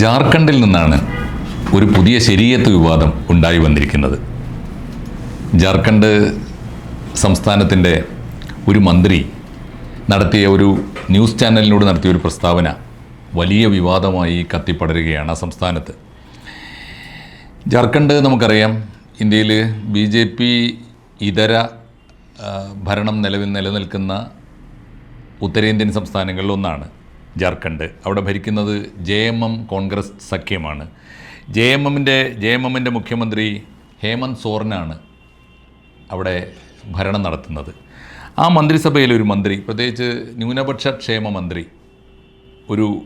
ജാർഖണ്ഡിൽ നിന്നാണ് ഒരു പുതിയ ശരീരത്ത് വിവാദം ഉണ്ടായി വന്നിരിക്കുന്നത്. ജാർഖണ്ഡ് സംസ്ഥാനത്തിന്റെ ഒരു മന്ത്രി നടത്തിയ ഒരു ന്യൂസ് ചാനലിനോട് നടത്തിയ ഒരു പ്രസ്താവന വലിയ വിവാദമായി കത്തിപ്പടരുകയാണ് ആ സംസ്ഥാനത്ത്. ജാർഖണ്ഡ് നമുക്കറിയാം ഇന്ത്യയിൽ ബി ജെ പി ഇതര ഭരണം നിലവിൽ നിലനിൽക്കുന്ന ഉത്തരേന്ത്യൻ സംസ്ഥാനങ്ങളിൽ ഒന്നാണ്. ജാർഖണ്ഡ്. അവിടെ ഭരിക്കുന്നത് ജെ എം എം കോൺഗ്രസ് സഖ്യമാണ്. ജെ എം എമ്മിന്റെ ജെ എം എമ്മിന്റെ മുഖ്യമന്ത്രി ഹേമന്ത് സോറനാണ് അവിടെ ഭരണം നടത്തുന്നത്. ആ മന്ത്രിസഭയിലെ ഒരു മന്ത്രി പ്രത്യേകിച്ച് ന്യൂനപക്ഷ ക്ഷേമ മന്ത്രി ഒരു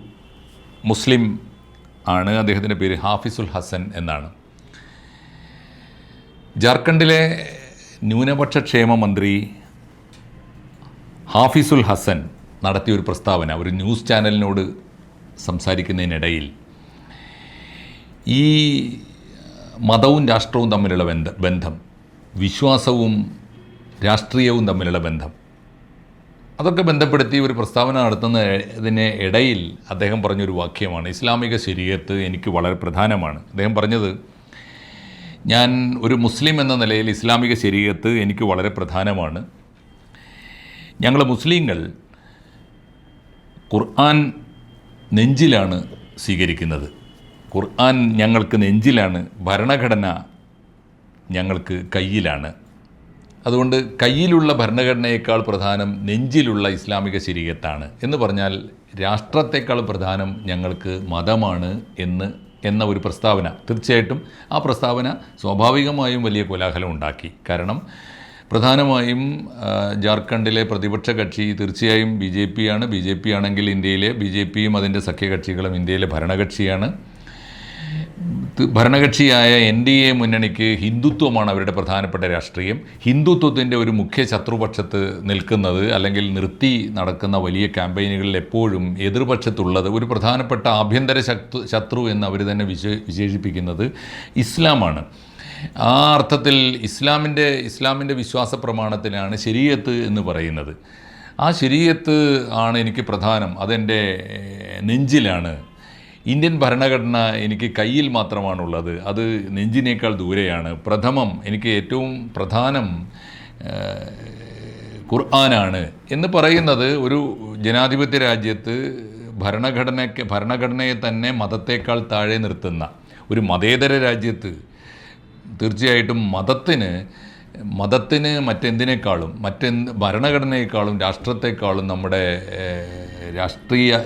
മുസ്ലിം ആണ്. അദ്ദേഹത്തിന്റെ പേര് ഹാഫിസുൽ ഹസൻ എന്നാണ്. ജാർഖണ്ഡിലെ ന്യൂനപക്ഷ ക്ഷേമ മന്ത്രി ഹാഫിസുൽ ഹസൻ നടത്തിയ ഒരു പ്രസ്താവന ഒരു ന്യൂസ് ചാനലിനോട് സംസാരിക്കുന്നതിനിടയിൽ ഈ മതവും രാഷ്ട്രവും തമ്മിലുള്ള ബന്ധ ബന്ധം വിശ്വാസവും രാഷ്ട്രീയവും തമ്മിലുള്ള ബന്ധം അതൊക്കെ ബന്ധപ്പെടുത്തി ഒരു പ്രസ്താവന നടത്തുന്നതിന് ഇടയിൽ അദ്ദേഹം പറഞ്ഞൊരു വാക്യമാണ് ഇസ്ലാമിക ശരീരത്ത് എനിക്ക് വളരെ പ്രധാനമാണ്. അദ്ദേഹം പറഞ്ഞത് ഞാൻ ഒരു മുസ്ലിം എന്ന നിലയിൽ ഇസ്ലാമിക ശരീരത്ത് എനിക്ക് വളരെ പ്രധാനമാണ്. ഞങ്ങൾ മുസ്ലിങ്ങൾ ഖുർആൻ നെഞ്ചിലാണ് സ്വീകരിക്കുന്നത്. ഖുർആൻ ഞങ്ങൾക്ക് നെഞ്ചിലാണ് ഭരണഘടന ഞങ്ങൾക്ക് കയ്യിലാണ്. അതുകൊണ്ട് കയ്യിലുള്ള ഭരണഘടനയേക്കാൾ പ്രധാനം നെഞ്ചിലുള്ള ഇസ്ലാമിക ശരീരത്താണ്. എന്ന് പറഞ്ഞാൽ രാഷ്ട്രത്തെക്കാൾ പ്രധാനം ഞങ്ങൾക്ക് മതമാണ് എന്ന് എന്ന ഒരു പ്രസ്താവന. തീർച്ചയായിട്ടും ആ പ്രസ്താവന സ്വാഭാവികമായും വലിയ കോലാഹലം ഉണ്ടാക്കി. കാരണം പ്രധാനമായും ജാർഖണ്ഡിലെ പ്രതിപക്ഷ കക്ഷി തീർച്ചയായും ബി ജെ പി ആണ് ബി ജെ പി ആണെങ്കിൽ ഇന്ത്യയിലെ ബി ജെ പിയും അതിന്റെ സഖ്യകക്ഷികളും ഇന്ത്യയിലെ ഭരണകക്ഷിയാണ്. ഭരണകക്ഷിയായ എൻ ഡി എ മുന്നണിക്ക് ഹിന്ദുത്വമാണ് അവരുടെ പ്രധാനപ്പെട്ട രാഷ്ട്രീയം. ഹിന്ദുത്വത്തിന്റെ ഒരു മുഖ്യ ശത്രുപക്ഷത്ത് നിൽക്കുന്നത് അല്ലെങ്കിൽ നിർത്തി നടക്കുന്ന വലിയ ക്യാമ്പയിനുകളിൽ എപ്പോഴും എതിർപക്ഷത്തുള്ളത് ഒരു പ്രധാനപ്പെട്ട ആഭ്യന്തര ശത്രു ശത്രു എന്ന് അവർ തന്നെ വിശേ വിശേഷിപ്പിക്കുന്നത് ഇസ്ലാമാണ്. ആ അർത്ഥത്തിൽ ഇസ്ലാമിന്റെ ഇസ്ലാമിന്റെ വിശ്വാസ പ്രമാണത്തിലാണ് ശരീയത്ത് എന്ന് പറയുന്നത്. ആ ശരീയത്ത് ആണ് എനിക്ക് പ്രധാനം. അതെന്റെ നെഞ്ചിലാണ്. ഇന്ത്യൻ ഭരണഘടന എനിക്ക് കയ്യിൽ മാത്രമാണുള്ളത്. അത് നെഞ്ചിനേക്കാൾ ദൂരെയാണ്. പ്രഥമം എനിക്ക് ഏറ്റവും പ്രധാനം ഖുർആനാണ് എന്ന് പറയുന്നത് ഒരു ജനാധിപത്യ രാജ്യത്ത് ഭരണഘടനയ്ക്ക് ഭരണഘടനയെ തന്നെ മതത്തേക്കാൾ താഴെ നിർത്തുന്ന ഒരു മതേതര രാജ്യത്ത് തീർച്ചയായിട്ടും മതത്തിന് മതത്തിന് മറ്റെന്തിനേക്കാളും മറ്റെന്ത് ഭരണഘടനയെക്കാളും രാഷ്ട്രത്തെക്കാളും നമ്മുടെ രാഷ്ട്രീയ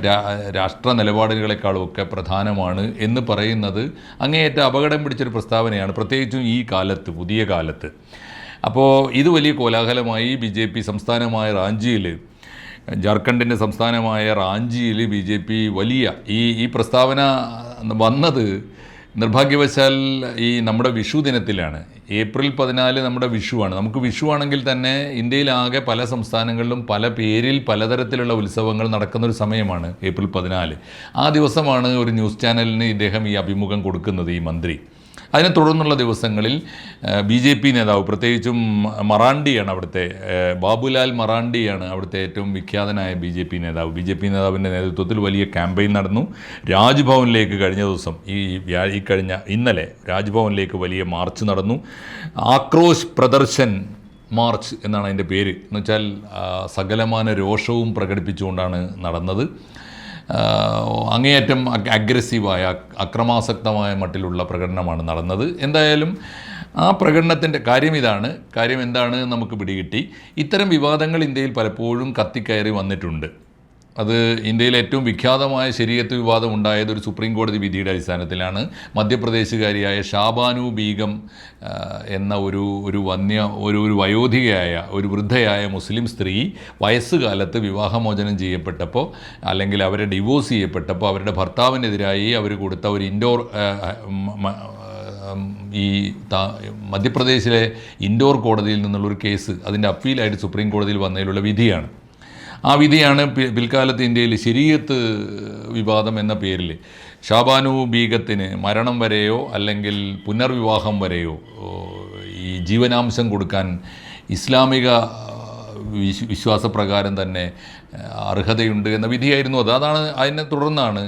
രാഷ്ട്ര നിലപാടുകളെക്കാളും ഒക്കെ പ്രധാനമാണ് എന്ന് പറയുന്നത് അങ്ങേയറ്റം അപകടം പിടിച്ചൊരു പ്രസ്താവനയാണ് പ്രത്യേകിച്ചും ഈ കാലത്ത് പുതിയ കാലത്ത്. അപ്പോൾ ഇത് വലിയ കോലാഹലമായി ബി ജെ പി സംസ്ഥാനമായ റാഞ്ചിയിൽ ജാർഖണ്ഡിന്റെ സംസ്ഥാനമായ റാഞ്ചിയിൽ ബി ജെ പി വലിയ ഈ ഈ പ്രസ്താവന വന്നത് നിർഭാഗ്യവശാൽ ഈ നമ്മുടെ വിഷു ദിനത്തിലാണ്. ഏപ്രിൽ പതിനാല് നമ്മുടെ വിഷുവാണ്. നമുക്ക് വിഷു ആണെങ്കിൽ തന്നെ ഇന്ത്യയിലാകെ പല സംസ്ഥാനങ്ങളിലും പല പേരിൽ പലതരത്തിലുള്ള ഉത്സവങ്ങൾ നടക്കുന്ന ഒരു സമയമാണ് ഏപ്രിൽ പതിനാല്. ആ ദിവസമാണ് ഒരു ന്യൂസ് ചാനലിന് ഇദ്ദേഹം ഈ അഭിമുഖം കൊടുക്കുന്നത് ഈ മന്ത്രി. അതിനെ തുടർന്നുള്ള ദിവസങ്ങളിൽ ബി ജെ പി നേതാവ് പ്രത്യേകിച്ചും മറാണ്ടിയാണ് അവിടുത്തെ ബാബുലാൽ മറാണ്ടിയാണ് അവിടുത്തെ ഏറ്റവും വിഖ്യാതനായ ബി ജെ പി നേതാവ്. ബി ജെ പി നേതാവിന്റെ നേതൃത്വത്തിൽ വലിയ ക്യാമ്പയിൻ നടന്നു. രാജ്ഭവനിലേക്ക് കഴിഞ്ഞ ദിവസം ഈ ഈ കഴിഞ്ഞ ഇന്നലെ രാജ്ഭവനിലേക്ക് വലിയ മാർച്ച് നടന്നു. ആക്രോശ് പ്രദർശൻ മാർച്ച് എന്നാണ് അതിന്റെ പേര്. എന്നുവെച്ചാൽ സകലമാന രോഷവും പ്രകടിപ്പിച്ചുകൊണ്ടാണ് നടന്നത്. അങ്ങേയറ്റം അഗ്രസീവായ അക്രമാസക്തമായ മട്ടിലുള്ള പ്രകടനമാണ് നടന്നത്. എന്തായാലും ആ പ്രകടനത്തിന്റെ കാര്യം ഇതാണ്. കാര്യം എന്താണ് നമുക്ക് പിടികിട്ടി. ഇത്തരം വിവാദങ്ങൾ ഇന്ത്യയിൽ പലപ്പോഴും കത്തിക്കയറി വന്നിട്ടുണ്ട്. അത് ഇന്ത്യയിൽ ഏറ്റവും വിഖ്യാതമായ ശരീരത്ത് വിവാദം ഉണ്ടായത് ഒരു സുപ്രീം കോടതി വിധിയുടെ അടിസ്ഥാനത്തിലാണ്. മധ്യപ്രദേശുകാരിയായ ഷാബാനു ബീഗം എന്ന ഒരു ഒരു വന്യ ഒരു ഒരു വയോധികയായ ഒരു വൃദ്ധയായ മുസ്ലിം സ്ത്രീ വയസ്സുകാലത്ത് വിവാഹമോചനം ചെയ്യപ്പെട്ടപ്പോൾ അല്ലെങ്കിൽ അവരെ ഡിവോഴ്സ് ചെയ്യപ്പെട്ടപ്പോൾ അവരുടെ ഭർത്താവിനെതിരായി അവർ കൊടുത്ത ഒരു ഇൻഡോർ ഈ മധ്യപ്രദേശിലെ ഇൻഡോർ കോടതിയിൽ നിന്നുള്ളൊരു കേസ് അതിന്റെ അപ്പീലായിട്ട് സുപ്രീം കോടതിയിൽ വന്നതിലുള്ള വിധിയാണ്. ആ വിധിയാണ് പിൽക്കാലത്ത് ഇന്ത്യയിൽ ശരീരത്ത് വിവാദം എന്ന പേരിൽ ഷാബാനു ബീഗത്തിന് മരണം വരെയോ അല്ലെങ്കിൽ പുനർവിവാഹം വരെയോ ഈ ജീവനാംശം കൊടുക്കാൻ ഇസ്ലാമിക വിശ് വിശ്വാസപ്രകാരം തന്നെ അർഹതയുണ്ട് എന്ന വിധിയായിരുന്നു അത്. അതാണ് അതിനെ തുടർന്നാണ്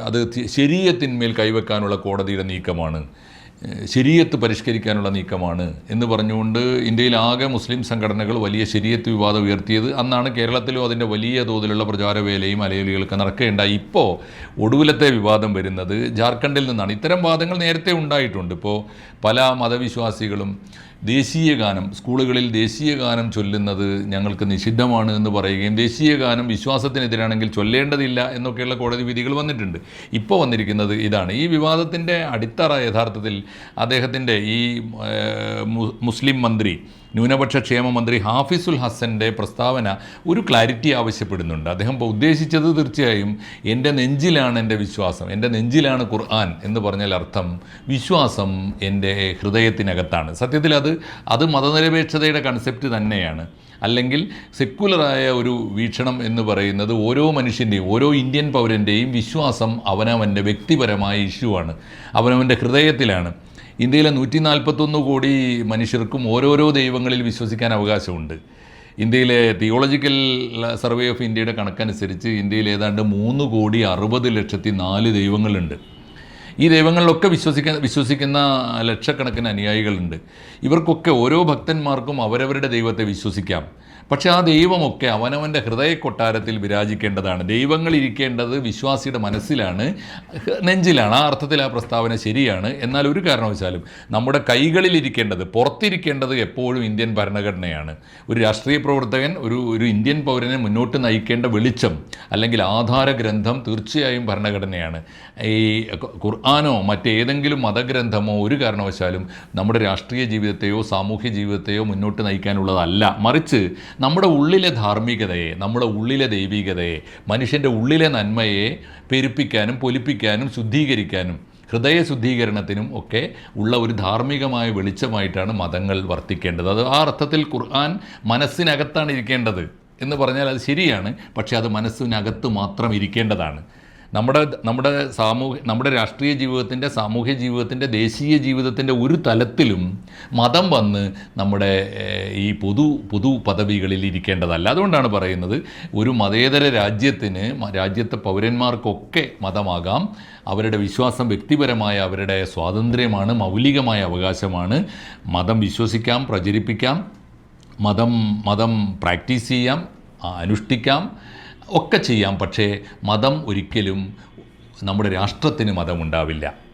അത് ശരീരത്തിന്മേൽ കൈവെക്കാനുള്ള കോടതിയുടെ നീക്കമാണ്. ശരീരത്ത് പരിഷ്കരിക്കാനുള്ള നീക്കമാണ് എന്ന് പറഞ്ഞുകൊണ്ട് ഇന്ത്യയിലാകെ മുസ്ലിം സംഘടനകൾ വലിയ ശരീരത്ത് വിവാദം ഉയർത്തിയത്. അന്നാണ് കേരളത്തിലും അതിന്റെ വലിയ തോതിലുള്ള പ്രചാരവേലയും അലയലുകളൊക്കെ നടക്കുകയുണ്ടായി. ഇപ്പോൾ ഒടുവിലത്തെ വിവാദം വരുന്നത് ജാർഖണ്ഡിൽ നിന്നാണ്. ഇത്തരം വാദങ്ങൾ നേരത്തെ ഉണ്ടായിട്ടുണ്ട്. ഇപ്പോൾ പല മതവിശ്വാസികളും ദേശീയ ഗാനം സ്കൂളുകളിൽ ദേശീയ ഗാനം ചൊല്ലുന്നത് ഞങ്ങൾക്ക് നിഷിദ്ധമാണ് എന്ന് പറയുകയും ദേശീയ ഗാനം വിശ്വാസത്തിനെതിരാണെങ്കിൽ ചൊല്ലേണ്ടതില്ല എന്നൊക്കെയുള്ള കോടതി വിധികൾ വന്നിട്ടുണ്ട്. ഇപ്പോൾ വന്നിരിക്കുന്നത് ഇതാണ്. ഈ വിവാദത്തിന്റെ അടിത്തറ യഥാർത്ഥത്തിൽ അദ്ദേഹത്തിന്റെ ഈ മുസ്ലിം മന്ത്രി ന്യൂനപക്ഷ ക്ഷേമ മന്ത്രി ഹാഫിസുൽ ഹസന്റെ പ്രസ്താവന ഒരു ക്ലാരിറ്റി ആവശ്യപ്പെടുന്നുണ്ട്. അദ്ദേഹം ഉദ്ദേശിച്ചത് തീർച്ചയായും എന്റെ നെഞ്ചിലാണ് എന്റെ വിശ്വാസം എന്റെ നെഞ്ചിലാണ് ഖുർആൻ എന്ന് പറഞ്ഞാൽ അർത്ഥം വിശ്വാസം എന്റെ ഹൃദയത്തിനകത്താണ്. സത്യത്തിൽ അത് അത് മതനിരപേക്ഷതയുടെ കൺസെപ്റ്റ് തന്നെയാണ്. അല്ലെങ്കിൽ സെക്കുലറായ ഒരു വീക്ഷണം എന്ന് പറയുന്നത് ഓരോ മനുഷ്യന്റെയും ഓരോ ഇന്ത്യൻ പൗരന്റെയും വിശ്വാസം അവനവന്റെ വ്യക്തിപരമായ ഇഷ്യൂ ആണ്. അവനവന്റെ ഹൃദയത്തിലാണ്. ഇന്ത്യയിലെ നൂറ്റി നാൽപ്പത്തൊന്ന് കോടി മനുഷ്യർക്കും ഓരോരോ ദൈവങ്ങളിൽ വിശ്വസിക്കാൻ അവകാശമുണ്ട്. ഇന്ത്യയിലെ തിയോളജിക്കൽ സർവേ ഓഫ് ഇന്ത്യയുടെ കണക്കനുസരിച്ച് ഇന്ത്യയിൽ ഏതാണ്ട് മൂന്ന് കോടി അറുപത് ലക്ഷത്തി നാല് ദൈവങ്ങളുണ്ട്. ഈ ദൈവങ്ങളിലൊക്കെ വിശ്വസിക്കാൻ വിശ്വസിക്കുന്ന ലക്ഷക്കണക്കിന് അനുയായികളുണ്ട്. ഇവർക്കൊക്കെ ഓരോ ഭക്തന്മാർക്കും അവരവരുടെ ദൈവത്തെ വിശ്വസിക്കാം. പക്ഷേ ആ ദൈവമൊക്കെ അവനവന്റെ ഹൃദയ കൊട്ടാരത്തിൽ വിരാജിക്കേണ്ടതാണ്. ദൈവങ്ങൾ ഇരിക്കേണ്ടത് വിശ്വാസിയുടെ മനസ്സിലാണ് നെഞ്ചിലാണ്. ആ അർത്ഥത്തിൽ ആ പ്രസ്താവന ശരിയാണ്. എന്നാൽ ഒരു കാരണവശാലും നമ്മുടെ കൈകളിൽ ഇരിക്കേണ്ടത് പുറത്തിരിക്കേണ്ടത് എപ്പോഴും ഇന്ത്യൻ ഭരണഘടനയാണ്. ഒരു രാഷ്ട്രീയ പ്രവർത്തകൻ ഒരു ഒരു ഇന്ത്യൻ പൗരനെ മുന്നോട്ട് നയിക്കേണ്ട വെളിച്ചം അല്ലെങ്കിൽ ആധാര ഗ്രന്ഥം തീർച്ചയായും ഭരണഘടനയാണ്. ഈ ഖുർആാനോ മറ്റേതെങ്കിലും മതഗ്രന്ഥമോ ഒരു കാരണവശാലും നമ്മുടെ രാഷ്ട്രീയ ജീവിതത്തെയോ സാമൂഹ്യ ജീവിതത്തെയോ മുന്നോട്ട് നയിക്കാനുള്ളതല്ല. മറിച്ച് നമ്മുടെ ഉള്ളിലെ ധാർമ്മികതയെ നമ്മുടെ ഉള്ളിലെ ദൈവികതയെ മനുഷ്യന്റെ ഉള്ളിലെ നന്മയെ പെരുപ്പിക്കാനും പൊലിപ്പിക്കാനും ശുദ്ധീകരിക്കാനും ഹൃദയ ശുദ്ധീകരണത്തിനും ഒക്കെ ഉള്ള ഒരു ധാർമ്മികമായ വെളിച്ചമായിട്ടാണ് മതങ്ങൾ വർത്തിക്കേണ്ടത്. അത് ആ അർത്ഥത്തിൽ ഖുർആൻ മനസ്സിനകത്താണ് ഇരിക്കേണ്ടത് എന്ന് പറഞ്ഞാൽ അത് ശരിയാണ് പക്ഷേ അത് മനസ്സിനകത്ത് മാത്രം ഇരിക്കേണ്ടതാണ്. നമ്മുടെ നമ്മുടെ സാമൂഹ്യ നമ്മുടെ രാഷ്ട്രീയ ജീവിതത്തിന്റെ സാമൂഹ്യ ജീവിതത്തിന്റെ ദേശീയ ജീവിതത്തിന്റെ ഒരു തലത്തിലും മതം വന്ന് നമ്മുടെ ഈ പൊതു പൊതു പദവികളിൽ ഇരിക്കേണ്ടതല്ല. അതുകൊണ്ടാണ് പറയുന്നത് ഒരു മതേതര രാജ്യത്തിന് രാജ്യത്തെ പൗരന്മാർക്കൊക്കെ മതമാകാം. അവരുടെ വിശ്വാസം വ്യക്തിപരമായ അവരുടെ സ്വാതന്ത്ര്യമാണ് മൗലികമായ അവകാശമാണ്. മതം വിശ്വസിക്കാം പ്രചരിപ്പിക്കാം. മതം മതം പ്രാക്ടീസ് ചെയ്യാം അനുഷ്ഠിക്കാം. ഒക്കെ ചെയ്യാം പക്ഷേ മതം ഒരിക്കലും നമ്മുടെ രാഷ്ട്രത്തിന് മതമുണ്ടാവില്ല.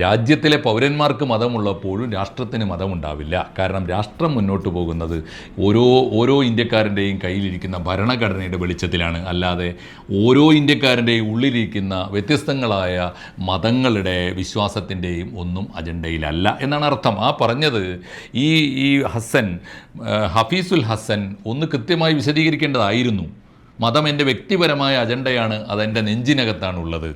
രാജ്യത്തിലെ പൗരന്മാർക്ക് മതമുള്ളപ്പോഴും രാഷ്ട്രത്തിന് മതമുണ്ടാവില്ല. കാരണം രാഷ്ട്രം മുന്നോട്ട് പോകുന്നത് ഓരോ ഓരോ ഇന്ത്യക്കാരന്റെയും കയ്യിലിരിക്കുന്ന ഭരണഘടനയുടെ വെളിച്ചത്തിലാണ്. അല്ലാതെ ഓരോ ഇന്ത്യക്കാരന്റെയും ഉള്ളിലിരിക്കുന്ന വ്യത്യസ്തങ്ങളായ മതങ്ങളുടെ വിശ്വാസത്തിന്റെയും ഒന്നും അജണ്ടയിലല്ല എന്നാണ് അർത്ഥം. ആ പറഞ്ഞത് ഈ ഈ ഹസൻ ഹഫീസുൽ ഹസൻ ഒന്ന് കൃത്യമായി വിശദീകരിക്കേണ്ടതായിരുന്നു. മതം എന്റെ വ്യക്തിപരമായ അജണ്ടയാണ് അതെന്റെ നെഞ്ചിനകത്താണുള്ളത്.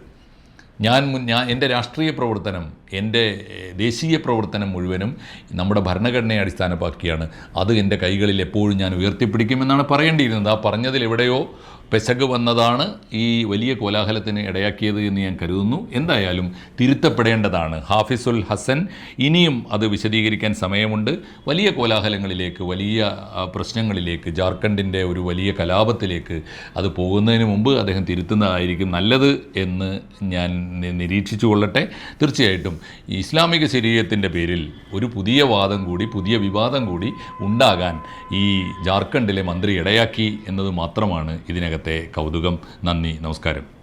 ഞാൻ ഞാൻ എന്റെ രാഷ്ട്രീയ പ്രവർത്തനം എന്റെ ദേശീയ പ്രവർത്തനം മുഴുവനും നമ്മുടെ ഭരണഘടനയെ അടിസ്ഥാനമാക്കിയാണ്. അത് എന്റെ കൈകളിൽ എപ്പോഴും ഞാൻ ഉയർത്തിപ്പിടിക്കുമെന്നാണ് പറയേണ്ടിയിരുന്നത്. ആ പറഞ്ഞതിൽ എവിടെയോ പെശക് വന്നതാണ് ഈ വലിയ കോലാഹലത്തിന് ഇടയാക്കിയത് എന്ന് ഞാൻ കരുതുന്നു. എന്തായാലും തിരുത്തപ്പെടേണ്ടതാണ്. ഹാഫിസുൽ ഹസൻ ഇനിയും അത് വിശദീകരിക്കാൻ സമയമുണ്ട്. വലിയ കോലാഹലങ്ങളിലേക്ക് വലിയ പ്രശ്നങ്ങളിലേക്ക് ജാർഖണ്ഡിന്റെ ഒരു വലിയ കലാപത്തിലേക്ക് അത് പോകുന്നതിന് മുമ്പ് അദ്ദേഹം തിരുത്തുന്നതായിരിക്കും നല്ലത് എന്ന് ഞാൻ നിരീക്ഷിച്ചു കൊള്ളട്ടെ തീർച്ചയായിട്ടും ഈ ഇസ്ലാമിക ശരീരത്തിന്റെ പേരിൽ ഒരു പുതിയ വാദം കൂടി പുതിയ വിവാദം കൂടി ഉണ്ടാകാൻ ഈ ജാർഖണ്ഡിലെ മന്ത്രി ഇടയാക്കി എന്നത് മാത്രമാണ് ഇതിനകത്തെ കൗതുകം. നന്ദി നമസ്കാരം.